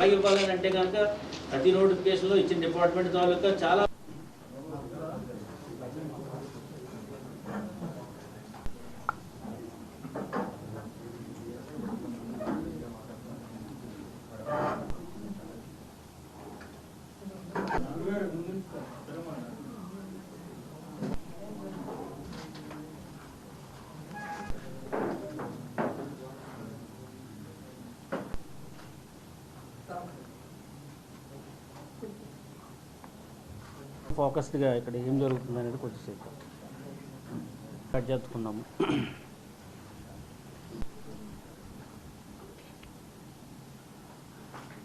ఎలా ఇవ్వాలని అంటే కనుక ప్రతి నోటిఫికేషన్లో ఇచ్చిన డిపార్ట్మెంట్ తాలూకా చాలా ఫోకస్డ్గా ఇక్కడ ఏం జరుగుతుంది అనేది కొద్దిసేపు కట్ చేసుకున్నాము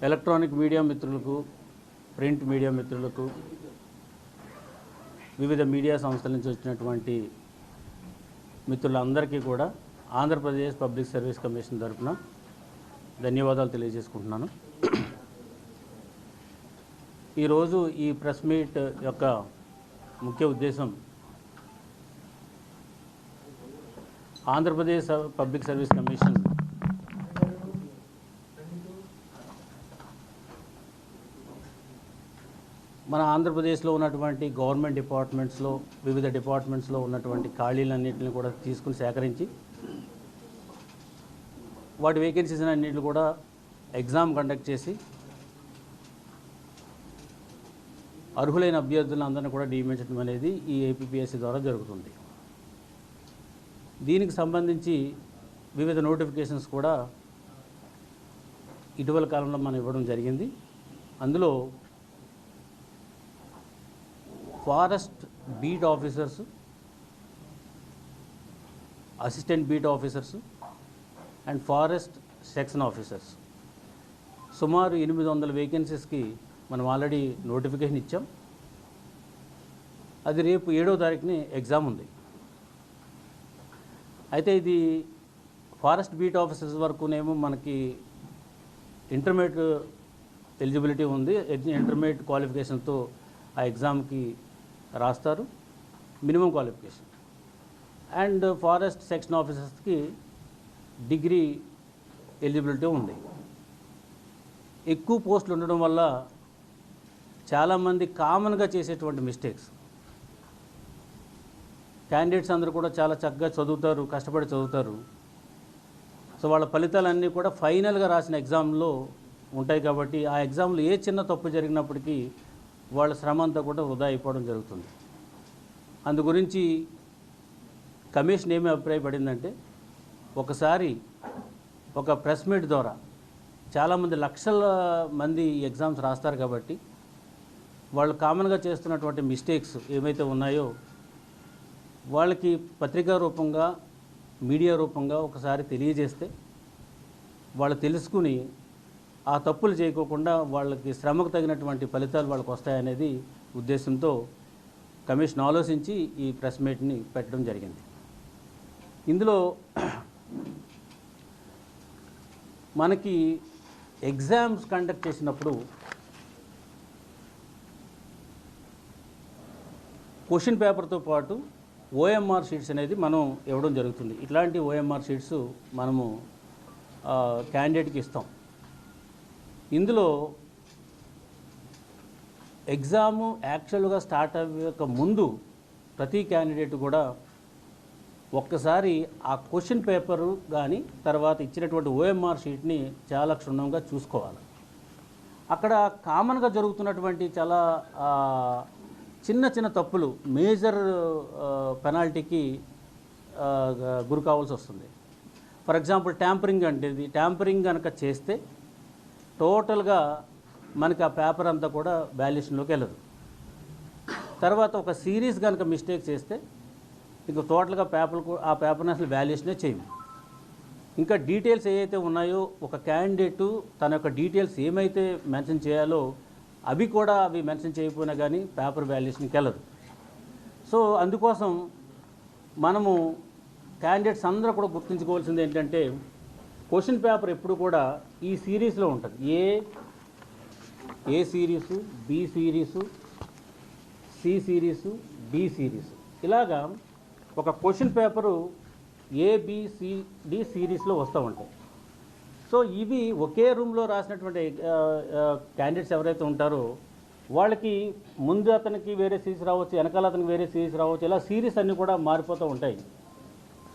ఎలక్ట్రానిక్ మీడియా మిత్రులకు ప్రింట్ మీడియా మిత్రులకు వివిధ మీడియా సంస్థల నుంచి వచ్చినటువంటి మిత్రులందరికీ కూడా ఆంధ్రప్రదేశ్ పబ్లిక్ సర్వీస్ కమిషన్ తరఫున ధన్యవాదాలు తెలియజేసుకుంటున్నాను. ఈరోజు ఈ ప్రెస్ మీట్ యొక్క ముఖ్య ఉద్దేశం ఆంధ్రప్రదేశ్ పబ్లిక్ సర్వీస్ కమిషన్ మన ఆంధ్రప్రదేశ్లో ఉన్నటువంటి గవర్నమెంట్ డిపార్ట్మెంట్స్లో వివిధ డిపార్ట్మెంట్స్లో ఉన్నటువంటి ఖాళీలన్నింటిని కూడా తీసుకుని సేకరించి వాటి వేకెన్సీస్ అన్నింటిని కూడా ఎగ్జామ్ కండక్ట్ చేసి అర్హులైన అభ్యర్థులందరినీ కూడా నియమించడం అనేది ఈ ఏపీపీఎస్సీ ద్వారా జరుగుతుంది. దీనికి సంబంధించి వివిధ నోటిఫికేషన్స్ కూడా ఇటీవల కాలంలో మనం ఇవ్వడం జరిగింది. అందులో forest beat officers assistant beat officers and forest section officers. సుమారు ఎనిమిది వందల వేకెన్సీస్కి మనం ఆల్రెడీ నోటిఫికేషన్ ఇచ్చాం. అది రేపు ఏడో తారీఖుని ఎగ్జామ్ ఉంది. అయితే ఇది ఫారెస్ట్ బీట్ ఆఫీసర్స్ వరకునేమో మనకి ఇంటర్మీడియట్ ఎలిజిబిలిటీ ఉంది. ఇంటర్మీడియట్ క్వాలిఫికేషన్తో ఆ ఎగ్జామ్కి రాస్తారు. Minimum qualification. And forest section ఆఫీసర్స్కి degree eligibility ఉంది. ఎక్కువ పోస్టులు ఉండడం వల్ల చాలామంది కామన్గా చేసేటువంటి మిస్టేక్స్ క్యాండిడేట్స్ అందరూ కూడా చాలా చక్కగా చదువుతారు కష్టపడి చదువుతారు. సో వాళ్ళ ఫలితాలన్నీ కూడా ఫైనల్గా రాసిన ఎగ్జామ్లో ఉంటాయి కాబట్టి ఆ ఎగ్జామ్లో ఏ చిన్న తప్పు జరిగినప్పటికీ వాళ్ళ శ్రమ అంతా కూడా వృధా అయిపోవడం జరుగుతుంది. అందు గురించి కమిషన్ ఏమి అభిప్రాయపడిందంటే ఒకసారి ఒక ప్రెస్ మీట్ ద్వారా చాలామంది లక్షల మంది ఎగ్జామ్స్ రాస్తారు కాబట్టి వాళ్ళు కామన్గా చేస్తున్నటువంటి మిస్టేక్స్ ఏమైతే ఉన్నాయో వాళ్ళకి పత్రికా రూపంగా మీడియా రూపంగా ఒకసారి తెలియజేస్తే వాళ్ళు తెలుసుకుని ఆ తప్పులు చేయకోకుండా వాళ్ళకి శ్రమకు తగినటువంటి ఫలితాలు వాళ్ళకి వస్తాయనేది ఉద్దేశంతో కమిషన్ ఆలోచించి ఈ ప్రెస్ మీట్ని పెట్టడం జరిగింది. ఇందులో మనకి ఎగ్జామ్స్ కండక్ట్ చేసినప్పుడు క్వశ్చన్ పేపర్తో పాటు ఓఎంఆర్ షీట్స్ అనేది మనం ఇవ్వడం జరుగుతుంది. ఇట్లాంటి ఓఎంఆర్ షీట్స్ మనము క్యాండిడేట్కి ఇస్తాం. ఇందులో ఎగ్జాము యాక్చువల్గా స్టార్ట్ అవ్వక ముందు ప్రతి క్యాండిడేట్ కూడా ఒక్కసారి ఆ క్వశ్చన్ పేపరు కానీ తర్వాత ఇచ్చినటువంటి ఓఎంఆర్ షీట్ని చాలా క్షుణ్ణంగా చూసుకోవాలి. అక్కడ కామన్గా జరుగుతున్నటువంటి చాలా చిన్న చిన్న తప్పులు మేజర్ పెనాల్టీకి గురి కావాల్సి వస్తుంది. ఫర్ ఎగ్జాంపుల్ ట్యాంపరింగ్ అంటే ఇది. ట్యాంపరింగ్ కనుక చేస్తే టోటల్గా మనకి ఆ పేపర్ అంతా కూడా వాల్యుయేషన్లోకి వెళ్ళదు. తర్వాత ఒక సిరీస్ కనుక మిస్టేక్ చేస్తే ఇంక టోటల్గా పేపర్ ఆ పేపర్ని అసలు వాల్యుయేషనే చేయము. ఇంకా డీటెయిల్స్ ఏవైతే ఉన్నాయో ఒక క్యాండిడేటు తన యొక్క డీటెయిల్స్ ఏమైతే మెన్షన్ చేయాలో అవి కూడా అవి మెన్షన్ చేయకపోయినా కానీ పేపర్ వాల్యుయేషన్కి వెళ్ళదు సో అందుకోసం మనము క్యాండిడేట్స్ అందరూ కూడా గుర్తుంచుకోవాల్సింది ఏంటంటే క్వశ్చన్ పేపర్ ఎప్పుడు కూడా ఈ సిరీస్లో ఉంటుంది. A A series B series C series D series ఇలాగా ఒక క్వశ్చన్ పేపరు ఏబిసిడి సిరీస్లో వస్తూ ఉంటాయి. సో ఇవి ఒకే రూమ్లో రాసినటువంటి క్యాండిడేట్స్ ఎవరైతే ఉంటారో వాళ్ళకి ముందు అతనికి వేరే సిరీస్ రావచ్చు వెనకాల అతనికి వేరే సిరీస్ రావచ్చు ఇలా సిరీస్ అన్నీ కూడా మారిపోతూ ఉంటాయి.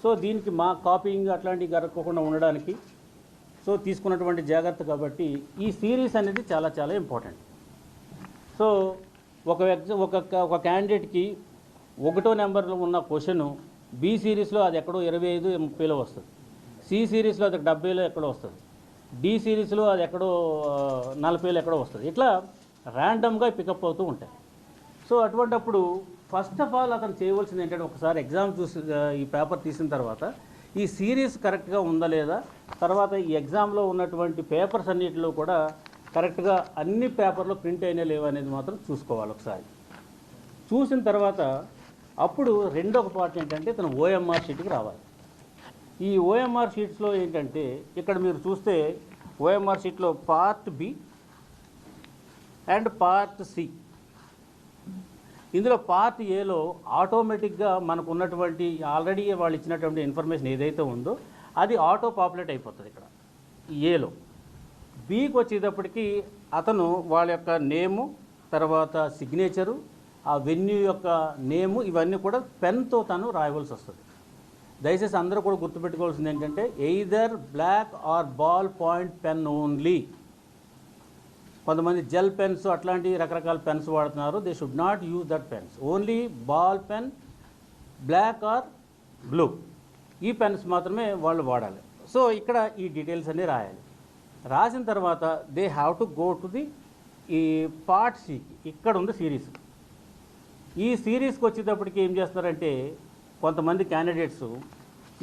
సో దీనికి మా కాపీయింగ్ అట్లాంటివి జరగకుండా ఉండడానికి సో తీసుకున్నటువంటి జాగ్రత్త కాబట్టి ఈ సిరీస్ అనేది చాలా చాలా ఇంపార్టెంట్ సో ఒక ఒక ఒక క్యాండిడేట్కి ఒకటో నెంబర్లో ఉన్న క్వశ్చను బి సిరీస్లో అది ఎక్కడో ఇరవై ఐదు ముప్పైలో వస్తుంది. సి సిరీస్లో అది డెబ్బైలో ఎక్కడో వస్తుంది. డి సిరీస్లో అది ఎక్కడో నలభైలు ఎక్కడో వస్తుంది. ఇట్లా ర్యాండమ్గా పికప్ అవుతూ ఉంటాయి. సో అటువంటప్పుడు ఫస్ట్ ఆఫ్ ఆల్ అతను చేయవలసింది ఏంటంటే ఒకసారి ఎగ్జామ్ చూసి ఈ పేపర్ తీసిన తర్వాత ఈ సిరీస్ కరెక్ట్గా ఉందా లేదా? తర్వాత ఈ ఎగ్జామ్లో ఉన్నటువంటి పేపర్స్ అన్నిటిలో కూడా కరెక్ట్గా అన్ని పేపర్లో ప్రింట్ అయినా లేవు అనేది మాత్రం చూసుకోవాలి ఒకసారి. చూసిన తర్వాత అప్పుడు రెండొక పార్ట్ ఏంటంటే తను ఓఎంఆర్ షీట్కి రావాలి. ఈ ఓఎంఆర్ షీట్స్లో ఏంటంటే ఇక్కడ మీరు చూస్తే ఓఎంఆర్ షీట్లో part B and part C ఇందులో పార్ట్ ఏలో ఆటోమేటిక్గా మనకు ఉన్నటువంటి ఆల్రెడీ వాళ్ళు ఇచ్చినటువంటి ఇన్ఫర్మేషన్ ఏదైతే ఉందో అది ఆటో పాపులేట్ అయిపోతుంది ఇక్కడ. ఏలో బీకి వచ్చేటప్పటికి అతను వాళ్ళ యొక్క నేము తర్వాత సిగ్నేచరు ఆ వెన్యూ యొక్క నేము ఇవన్నీ కూడా పెన్తో తను రాయవలసి వస్తుంది. దయచేసి అందరూ కూడా గుర్తుపెట్టుకోవాల్సింది ఏంటంటే either black or ball point pen only కొంతమంది జెల్ పెన్స్ అట్లాంటి రకరకాల పెన్స్ వాడుతున్నారు. They should not use that pens only ball pen black or blue ఈ పెన్స్ మాత్రమే వాళ్ళు వాడాలి. సో ఇక్కడ ఈ డీటెయిల్స్ అన్నీ రాయాలి. రాసిన తర్వాత they have to go to the ఈ పార్ట్ సికి ఇక్కడ ఉంది సిరీస్ ఈ సిరీస్కి వచ్చేటప్పటికి ఏం చేస్తున్నారంటే కొంతమంది క్యాండిడేట్స్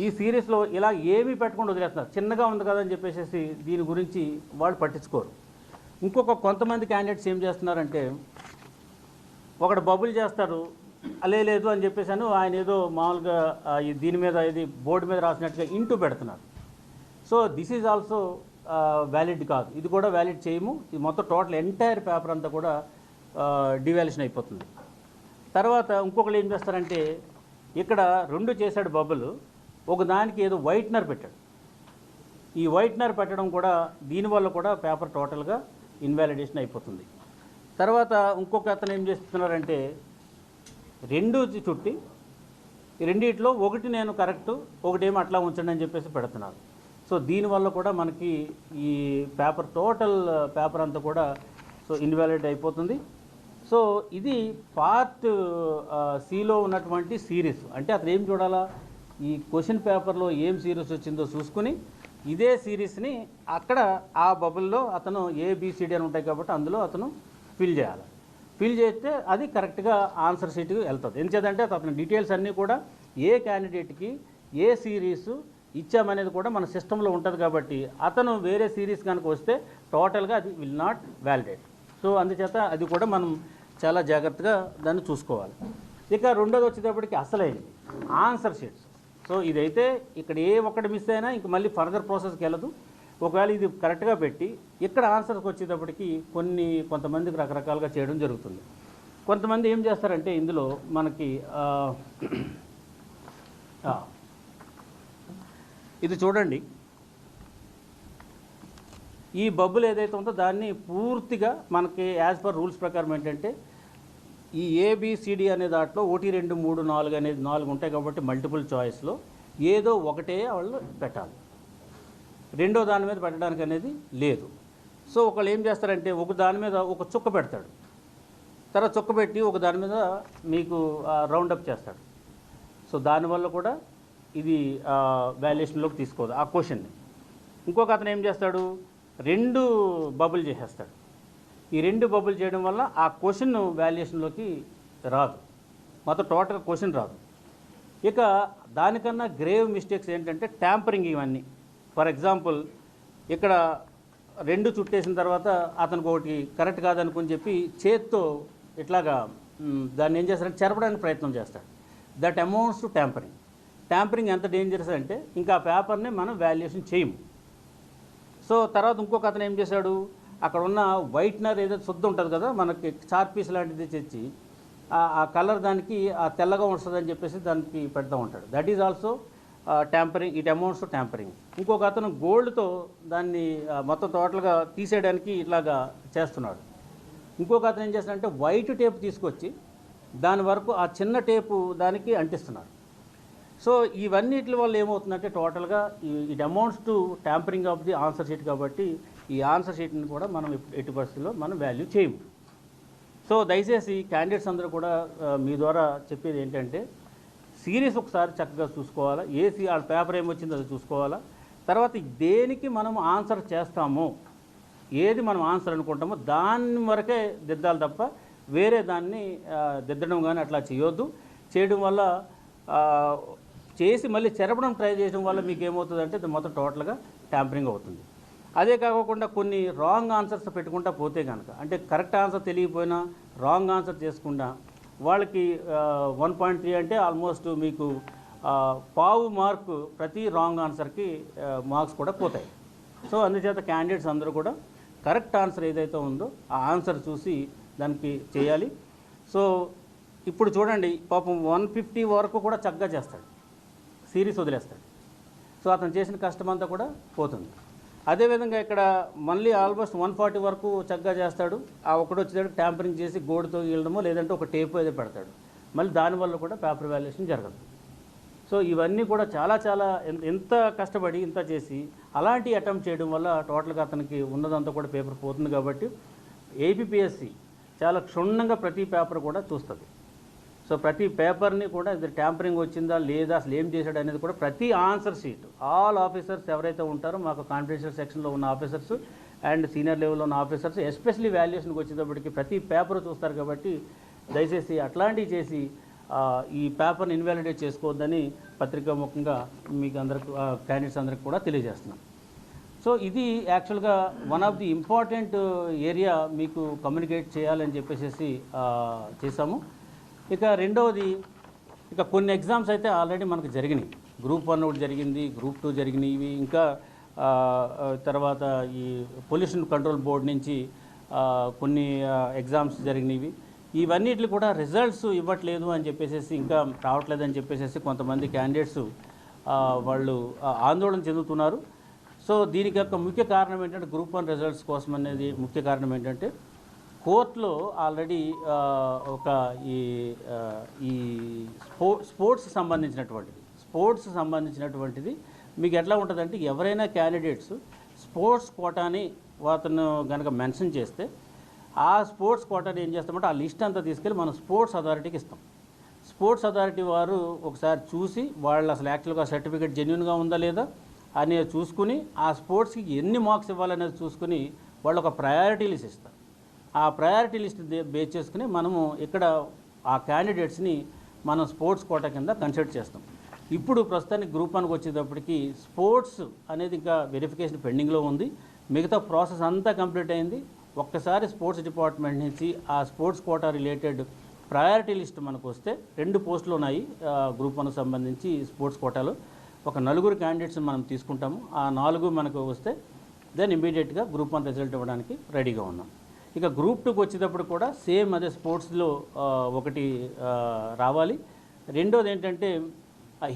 ఈ సిరీస్లో ఇలా ఏమీ పెట్టకుండా వదిలేస్తున్నారు. చిన్నగా ఉంది కదా అని చెప్పేసి దీని గురించి వాళ్ళు పట్టించుకోరు. ఇంకొక కొంతమంది క్యాండిడేట్స్ ఏం చేస్తున్నారంటే ఒకడు బబుల్ చేస్తారు అలే లేదు అని చెప్పేసాను ఆయన ఏదో మామూలుగా దీని మీద ఇది బోర్డు మీద రాసినట్టుగా ఇంటూ పెడుతున్నారు. So this is also valid కాదు. ఇది కూడా వ్యాలిడ్ చేయము. ఇది మొత్తం టోటల్ ఎంటైర్ పేపర్ అంతా కూడా డివాల్యూషన్ అయిపోతుంది. తర్వాత ఇంకొకరు ఏం చేస్తారంటే ఇక్కడ రెండు చేశాడు బబుల్. ఒకదానికి ఏదో వైట్నర్ పెట్టాడు. ఈ వైట్నర్ పెట్టడం కూడా దీనివల్ల కూడా పేపర్ టోటల్గా ఇన్వాలిడేషన్ అయిపోతుంది. తర్వాత ఇంకొక అతను ఏం చేస్తున్నారంటే రెండు చుట్టి రెండిట్లో ఒకటి నేను కరెక్ట్ ఒకటేమో అట్లా ఉంచండి అని చెప్పేసి పెడుతున్నారు. సో దీనివల్ల కూడా మనకి ఈ పేపర్ టోటల్ పేపర్ అంతా కూడా సో ఇన్వాలిడ్ అయిపోతుంది. సో ఇది పార్ట్ సిలో ఉన్నటువంటి సిరీస్. అంటే అతను ఏం చూడాలా? ఈ క్వశ్చన్ పేపర్లో ఏం సిరీస్ వచ్చిందో చూసుకుని ఇదే సిరీస్ని అక్కడ ఆ బబుల్లో అతను ఏబిసిడి అని ఉంటాయి కాబట్టి అందులో అతను ఫిల్ చేయాలి. ఫిల్ చేస్తే అది కరెక్ట్గా ఆన్సర్ షీట్కి వెళ్తుంది. ఎందుచేతంటే అతని డీటెయిల్స్ అన్నీ కూడా ఏ క్యాండిడేట్కి ఏ సిరీస్ ఇచ్చామనేది కూడా మన సిస్టంలో ఉంటుంది కాబట్టి అతను వేరే సిరీస్ కనుక వస్తే టోటల్గా అది విల్ నాట్ వ్యాలిడేట్. సో అందుచేత అది కూడా మనం చాలా జాగ్రత్తగా దాన్ని చూసుకోవాలి. ఇక రెండోది వచ్చేటప్పటికి అసలైనది ఆన్సర్ షీట్స్ సో ఇదైతే ఇక్కడ ఏ ఒక్కటి మిస్ అయినా ఇంక మళ్ళీ ఫర్దర్ ప్రాసెస్కి వెళ్ళదు. ఒకవేళ ఇది కరెక్ట్గా పెట్టి ఇక్కడ ఆన్సర్కి వచ్చేటప్పటికి కొన్ని కొంతమందికి రకరకాలుగా చేయడం జరుగుతుంది. కొంతమంది ఏం చేస్తారంటే ఇందులో మనకి ఇది చూడండి. ఈ బబుల్ ఏదైతే ఉందో దాన్ని పూర్తిగా మనకి యాజ్ పర్ రూల్స్ ప్రకారం ఏంటంటే ఈ ఏబిసిడి అనే దాంట్లో ఒకటి రెండు మూడు నాలుగు అనేది నాలుగు ఉంటాయి కాబట్టి మల్టిపుల్ చాయిస్లో ఏదో ఒకటే వాళ్ళు పెట్టాలి. రెండో దాని మీద పెట్టడానికి అనేది లేదు. సో ఒకళ్ళు ఏం చేస్తారంటే ఒక దాని మీద ఒక చుక్క పెడతాడు. తర్వాత చుక్క పెట్టి ఒక దాని మీద మీకు రౌండ్ అప్ చేస్తాడు. సో దానివల్ల కూడా ఇది వాల్యుయేషన్లోకి తీసుకోదు ఆ క్వశ్చన్ని ఇంకొక అతను ఏం చేస్తాడు? రెండు బబుల్ చేసేస్తాడు. ఈ రెండు బబుల్ చేయడం వల్ల ఆ క్వశ్చన్ వాల్యుయేషన్లోకి రాదు. మొత్తం టోటల్ క్వశ్చన్ రాదు. ఇక దానికన్నా గ్రేవ్ మిస్టేక్స్ ఏంటంటే ట్యాంపరింగ్ ఇవన్నీ. ఫర్ ఎగ్జాంపుల్ ఇక్కడ రెండు చుట్టేసిన తర్వాత అతనికి ఒకటి కరెక్ట్ కాదనుకుని చెప్పి చేత్తో ఇట్లాగా దాన్ని ఏం చేస్తారంటే చెరపడానికి ప్రయత్నం చేస్తాడు. That amounts to tampering tampering ఎంత డేంజరస్ అంటే ఇంకా ఆ పేపర్ని మనం వాల్యుయేషన్ చేయము. సో తర్వాత ఇంకొక అతను ఏం చేశాడు? అక్కడ ఉన్న వైట్నర్ ఏదైతే శుద్ధ ఉంటుంది కదా మనకి చార్ పీస్ లాంటిది తెచ్చి ఆ- కలర్ దానికి ఆ తెల్లగా వస్తుందని చెప్పేసి దానికి పెడతా ఉంటాడు that is also tampering it amounts tampering ఇంకొక అతను గోల్డ్తో దాన్ని మొత్తం టోటల్గా తీసేయడానికి ఇట్లాగా చేస్తున్నాడు. ఇంకొక అతను ఏం చేస్తాడంటే వైట్ టేప్ తీసుకొచ్చి దాని వరకు ఆ చిన్న టేపు దానికి అంటిస్తున్నాడు. సో ఇవన్నిటి వల్ల ఏమవుతుందంటే టోటల్గా it amounts to tampering of the answer sheet కాబట్టి ఈ ఆన్సర్ షీట్ని కూడా మనం ఎట్టి పరిస్థితుల్లో మనం వాల్యూ చేయము. సో దయచేసి క్యాండిడేట్స్ అందరూ కూడా మీ ద్వారా చెప్పేది ఏంటంటే సిరీస్ ఒకసారి చక్కగా చూసుకోవాలా ఏసి వాళ్ళ పేపర్ ఏమొచ్చిందో అది చూసుకోవాలా తర్వాత దేనికి మనం ఆన్సర్ చేస్తామో ఏది మనం ఆన్సర్ అనుకుంటామో దాని వరకే దిద్దాలి తప్ప వేరే దాన్ని దిద్దడం కానీ అట్లా చేయొద్దు. చేయడం వల్ల చేసి మళ్ళీ చెరపడం ట్రై చేయడం వల్ల మీకు ఏమవుతుందంటే ఇది మొత్తం టోటల్గా ట్యాంపరింగ్ అవుతుంది. అదే కాకుండా కొన్ని రాంగ్ ఆన్సర్స్ పెట్టుకుంటా పోతే కనుక అంటే కరెక్ట్ ఆన్సర్ తెలియకపోయినా రాంగ్ ఆన్సర్ చేసుకుండా వాళ్ళకి వన్ పాయింట్ త్రీ అంటే ఆల్మోస్ట్ మీకు పావు మార్కు ప్రతి రాంగ్ ఆన్సర్కి మార్క్స్ కూడా పోతాయి. సో అందుచేత క్యాండిడేట్స్ అందరూ కూడా కరెక్ట్ ఆన్సర్ ఏదైతే ఉందో ఆ ఆన్సర్ చూసి దానికి చేయాలి. సో ఇప్పుడు చూడండి పాపం వన్ ఫిఫ్టీ వరకు కూడా చక్కగా చేస్తాడు. సిరీస్ వదిలేస్తాడు. సో అతను చేసిన కష్టం అంతా కూడా పోతుంది. అదేవిధంగా ఇక్కడ మళ్ళీ ఆల్మోస్ట్ వన్ ఫార్టీ వరకు చక్కగా చేస్తాడు. ఆ ఒకటి వచ్చేటప్పుడు ట్యాంపరింగ్ చేసి గోడుతో గీయడమో లేదంటే ఒక టేప్ ఏదో పెడతాడు. మళ్ళీ దానివల్ల కూడా పేపర్ వాల్యుయేషన్ జరగదు. సో ఇవన్నీ కూడా చాలా చాలా ఎంత ఎంత కష్టపడి ఇంత చేసి అలాంటి అటెంప్ట్ చేయడం వల్ల టోటల్గా అతనికి ఉన్నదంతా కూడా పేపర్ పోతుంది కాబట్టి ఏపీఎస్సి చాలా క్షుణ్ణంగా ప్రతి పేపర్ కూడా చూస్తుంది. సో ప్రతి పేపర్ని కూడా ఇది ట్యాంపరింగ్ వచ్చిందా లేదా అసలు ఏం చేశాడు అనేది కూడా ప్రతి ఆన్సర్ షీట్. ఆల్ ఆఫీసర్స్ ఎవరైతే ఉంటారో మాకు కాన్ఫిడెన్షియల్ సెక్షన్లో ఉన్న ఆఫీసర్స్ అండ్ సీనియర్ లెవెల్లో ఉన్న ఆఫీసర్స్ ఎస్పెషల్లీ వాల్యుయేషన్కి వచ్చేటప్పటికి ప్రతి పేపర్ చూస్తారు కాబట్టి దయచేసి అట్లాంటివి చేసి ఈ పేపర్ని ఇన్వాలిడేట్ చేసుకోవద్దని పత్రికా ముఖంగా మీకు అందరికి క్యాండిడేట్స్ అందరికి కూడా తెలియజేస్తున్నాం. సో ఇది యాక్చువల్గా one of the important area మీకు కమ్యూనికేట్ చేయాలని చెప్పేసి చేశాము. ఇక రెండవది ఇక కొన్ని ఎగ్జామ్స్ అయితే ఆల్రెడీ మనకు జరిగినాయి. గ్రూప్ వన్ ఒకటి జరిగింది గ్రూప్ టూ జరిగినాయి. ఇవి ఇంకా తర్వాత ఈ పొల్యూషన్ కంట్రోల్ బోర్డ్ నుంచి కొన్ని ఎగ్జామ్స్ జరిగినవి. ఇవన్నిటిని కూడా రిజల్ట్స్ ఇవ్వట్లేదు అని చెప్పేసి ఇంకా రావట్లేదు అని చెప్పేసి కొంతమంది క్యాండిడేట్స్ వాళ్ళు ఆందోళన చెందుతున్నారు. సో దీనికి యొక్క ముఖ్య కారణం ఏంటంటే గ్రూప్ వన్ రిజల్ట్స్ కోసం అనేది ముఖ్య కారణం ఏంటంటే కోర్టులో ఆల్రెడీ ఒక ఈ ఈ స్పో స్పోర్ట్స్ సంబంధించినటువంటిది. స్పోర్ట్స్ సంబంధించినటువంటిది. మీకు ఎట్లా ఉంటుందంటే ఎవరైనా క్యాండిడేట్స్ స్పోర్ట్స్ కోటాని అతను కనుక మెన్షన్ చేస్తే ఆ స్పోర్ట్స్ కోటాని ఏం చేస్తామంటే ఆ లిస్ట్ అంతా తీసుకెళ్ళి మనం స్పోర్ట్స్ అథారిటీకి ఇస్తాం. స్పోర్ట్స్ అథారిటీ వారు ఒకసారి చూసి వాళ్ళు అసలు యాక్చువల్గా సర్టిఫికేట్ జెన్యున్గా ఉందా లేదా అనేది చూసుకుని ఆ స్పోర్ట్స్కి ఎన్ని మార్క్స్ ఇవ్వాలనేది చూసుకుని వాళ్ళు ఒక ప్రయారిటీ లిస్ట్ ఇస్తారు. ఆ ప్రయారిటీ లిస్ట్ బేస్ చేసుకుని మనము ఇక్కడ ఆ క్యాండిడేట్స్ని మనం స్పోర్ట్స్ కోటా కింద కన్సిడర్ చేస్తాం. ఇప్పుడు ప్రస్తుతానికి గ్రూప్ వన్కి వచ్చేటప్పటికి స్పోర్ట్స్ అనేది ఇంకా వెరిఫికేషన్ పెండింగ్లో ఉంది. మిగతా ప్రాసెస్ అంతా కంప్లీట్ అయింది. ఒక్కసారి స్పోర్ట్స్ డిపార్ట్మెంట్ నుంచి ఆ sports quota related priority list మనకు వస్తే రెండు పోస్టులు ఉన్నాయి ఆ, గ్రూప్ వన్ సంబంధించి స్పోర్ట్స్ కోటాలో ఒక నలుగురు క్యాండిడేట్స్ని మనం తీసుకుంటాము. ఆ నాలుగు మనకు వస్తే దెన్ ఇమీడియట్గా గ్రూప్ వన్ రిజల్ట్ ఇవ్వడానికి రెడీగా ఉన్నాం. ఇక గ్రూప్ టూకి వచ్చేటప్పుడు కూడా సేమ్ అదే స్పోర్ట్స్లో ఒకటి రావాలి. రెండోది ఏంటంటే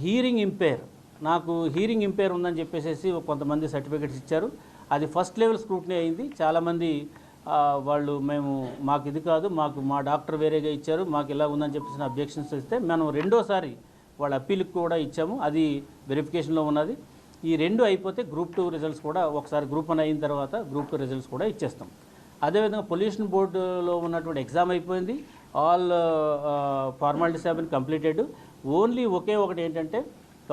హీరింగ్ ఇంపేర్ నాకు హీరింగ్ ఇంపేర్ ఉందని చెప్పేసి కొంతమంది సర్టిఫికెట్స్ ఇచ్చారు. అది ఫస్ట్ లెవెల్ స్క్రూటినీ అయింది. చాలామంది వాళ్ళు మేము మాకు ఇది కాదు మాకు మా డాక్టర్ వేరేగా ఇచ్చారు మాకు ఇలా ఉందని చెప్పేసి అబ్జెక్షన్స్ ఇస్తే మనం రెండోసారి వాళ్ళ అప్పీల్కి కూడా ఇచ్చాము. అది వెరిఫికేషన్లో ఉన్నది. ఈ రెండు అయిపోతే గ్రూప్ టూ రిజల్ట్స్ కూడా ఒకసారి గ్రూప్ వన్ అయిన తర్వాత గ్రూప్ టూ రిజల్ట్స్ కూడా ఇచ్చేస్తాం. అదేవిధంగా పొల్యూషన్ బోర్డులో ఉన్నటువంటి ఎగ్జామ్ అయిపోయింది. All formalities have been completed only ఒకే ఒకటి ఏంటంటే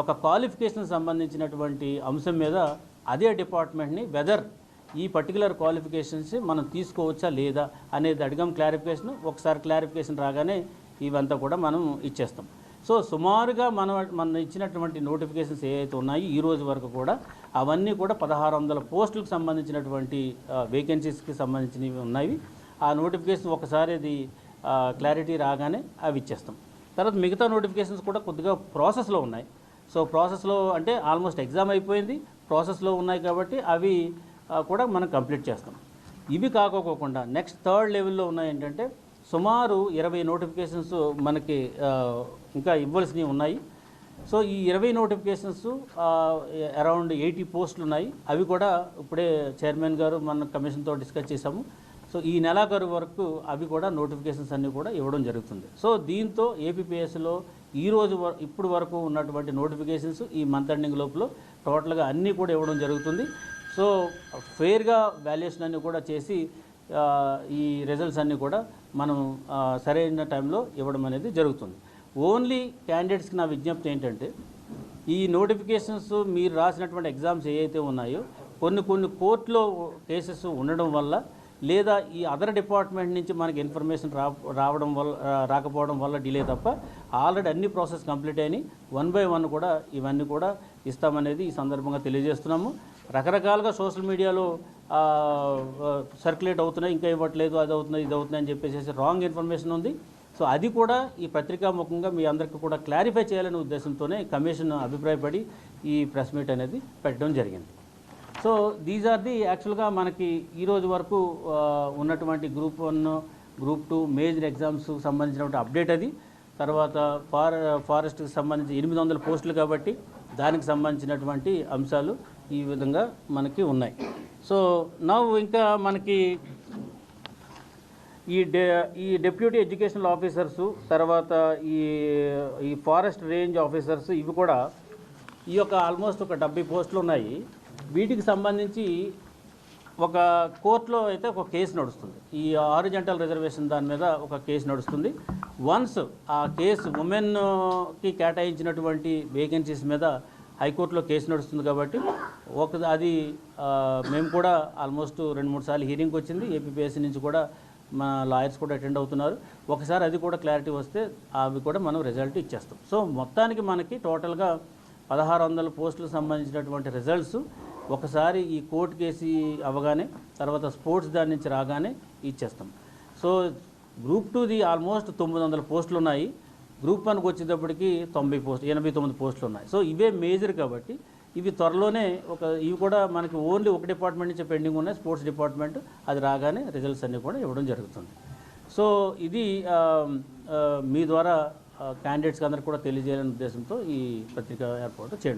ఒక క్వాలిఫికేషన్ సంబంధించినటువంటి అంశం మీద అదే డిపార్ట్మెంట్ని వెదర్ ఈ పర్టికులర్ క్వాలిఫికేషన్స్ మనం తీసుకోవచ్చా లేదా అనేది అడిగాం. క్లారిఫికేషన్ ఒకసారి క్లారిఫికేషన్ రాగానే ఇవంతా కూడా మనం ఇచ్చేస్తాం. సో సుమారుగా మన మన ఇచ్చినటువంటి నోటిఫికేషన్స్ ఏవైతే ఉన్నాయో ఈ రోజు వరకు కూడా అవన్నీ కూడా పదహారు వందల పోస్టులకు సంబంధించినటువంటి వేకెన్సీస్కి సంబంధించినవి ఉన్నాయి ఆ నోటిఫికేషన్ ఒకసారి అది క్లారిటీ రాగానే అవి ఇచ్చేస్తాం. తర్వాత మిగతా నోటిఫికేషన్స్ కూడా కొద్దిగా ప్రాసెస్లో ఉన్నాయి. సో ప్రాసెస్లో అంటే ఆల్మోస్ట్ ఎగ్జామ్ అయిపోయింది. ప్రాసెస్లో ఉన్నాయి కాబట్టి అవి కూడా మనం కంప్లీట్ చేస్తాం. ఇవి కాకోకుండా నెక్స్ట్ థర్డ్ లెవెల్లో ఉన్నాయి ఏంటంటే సుమారు ఇరవై నోటిఫికేషన్స్ మనకి ఇంకా ఇవ్వాల్సినవి ఉన్నాయి. సో ఈ ఇరవై నోటిఫికేషన్స్ అరౌండ్ ఎయిటీ పోస్టులు ఉన్నాయి. అవి కూడా ఇప్పుడే చైర్మన్ గారు మన కమిషన్తో డిస్కస్ చేశాము. సో ఈ నెలాఖరు వరకు అవి కూడా నోటిఫికేషన్స్ అన్నీ కూడా ఇవ్వడం జరుగుతుంది. సో దీంతో ఏపీపీఎస్లో ఈ రోజు ఇప్పుడు వరకు ఉన్నటువంటి నోటిఫికేషన్స్ ఈ మంత్ ఎండింగ్ లోపల టోటల్గా అన్నీ కూడా ఇవ్వడం జరుగుతుంది. సో ఫెయిర్గా వాల్యుయేషన్ అన్నీ కూడా చేసి ఈ రిజల్ట్స్ అన్నీ కూడా మనం సరైన టైంలో ఇవ్వడం అనేది జరుగుతుంది. ఓన్లీ క్యాండిడేట్స్కి నా విజ్ఞప్తి ఏంటంటే ఈ నోటిఫికేషన్స్ మీరు రాసినటువంటి ఎగ్జామ్స్ ఏవైతే ఉన్నాయో కొన్ని కొన్ని కోర్టులో కేసెస్ ఉండడం వల్ల లేదా ఈ అదర్ డిపార్ట్మెంట్ నుంచి మనకి ఇన్ఫర్మేషన్ రా రావడం వల్ల రాకపోవడం వల్ల డిలే తప్ప ఆల్రెడీ అన్ని ప్రాసెస్ కంప్లీట్ అయినాయి. వన్ బై వన్ కూడా ఇవన్నీ కూడా ఇస్తామనేది ఈ సందర్భంగా తెలియజేస్తున్నాము. రకరకాలుగా సోషల్ మీడియాలో సర్క్యులేట్ అవుతున్నాయి. ఇంకా ఇవ్వట్లేదు అది అవుతుంది ఇది అవుతుంది అని చెప్పేసి రాంగ్ ఇన్ఫర్మేషన్ ఉంది. సో అది కూడా ఈ పత్రికాముఖంగా మీ అందరికీ కూడా క్లారిఫై చేయాలనే ఉద్దేశంతోనే కమిషన్ అభిప్రాయపడి ఈ ప్రెస్ మీట్ అనేది పెట్టడం జరిగింది. సో దీస్ ఆర్ ది యాక్చువల్గా మనకి ఈరోజు వరకు ఉన్నటువంటి group one group two major exams సంబంధించినటువంటి అప్డేట్ అది. తర్వాత ఫార్ ఫారెస్ట్కి సంబంధించి ఎనిమిది వందల పోస్టులు కాబట్టి దానికి సంబంధించినటువంటి అంశాలు ఈ విధంగా మనకి ఉన్నాయి. సో నవ్వు ఇంకా మనకి ఈ డె ఈ డెప్యూటీ ఎడ్యుకేషనల్ ఆఫీసర్సు తర్వాత ఈ ఈ ఫారెస్ట్ రేంజ్ ఆఫీసర్స్ ఇవి కూడా ఈ యొక్క ఆల్మోస్ట్ ఒక డెబ్బై పోస్టులు ఉన్నాయి. వీటికి సంబంధించి ఒక కోర్టులో అయితే ఒక కేసు నడుస్తుంది. ఈ ఆరిజెంటల్ రిజర్వేషన్ దాని మీద ఒక కేసు నడుస్తుంది. వన్స్ ఆ కేసు ఉమెన్కి కేటాయించినటువంటి వేకెన్సీస్ మీద హైకోర్టులో కేసు నడుస్తుంది కాబట్టి ఒక అది మేము కూడా ఆల్మోస్ట్ రెండు మూడు సార్లు హీరింగ్ వచ్చింది. ఏపీపీఎస్సీ నుంచి కూడా మా లాయర్స్ కూడా అటెండ్ అవుతున్నారు. ఒకసారి అది కూడా క్లారిటీ వస్తే అవి కూడా మనం రిజల్ట్ ఇచ్చేస్తాం. సో మొత్తానికి మనకి టోటల్గా పదహారు వందల పోస్టులకు సంబంధించినటువంటి రిజల్ట్స్ ఒకసారి ఈ కోర్టు కేసు అవగానే తర్వాత స్పోర్ట్స్ దాని నుంచి రాగానే ఇచ్చేస్తాం. సో గ్రూప్ టూది ఆల్మోస్ట్ తొమ్మిది వందల పోస్టులు ఉన్నాయి. గ్రూప్ వన్కి వచ్చేటప్పటికి తొంభై పోస్ట్ ఎనభై తొమ్మిది పోస్టులు ఉన్నాయి. సో ఇవే మేజర్ కాబట్టి ఇవి త్వరలోనే ఒక ఇవి కూడా మనకి ఓన్లీ ఒక డిపార్ట్మెంట్ నుంచి పెండింగ్ ఉన్నాయి స్పోర్ట్స్ డిపార్ట్మెంట్ అది రాగానే రిజల్ట్స్ అన్నీ కూడా ఇవ్వడం జరుగుతుంది. సో ఇది మీ ద్వారా క్యాండిడేట్స్కి అందరికి కూడా తెలియజేయాలనే ఉద్దేశంతో ఈ పత్రిక ఏర్పాటు చేయడం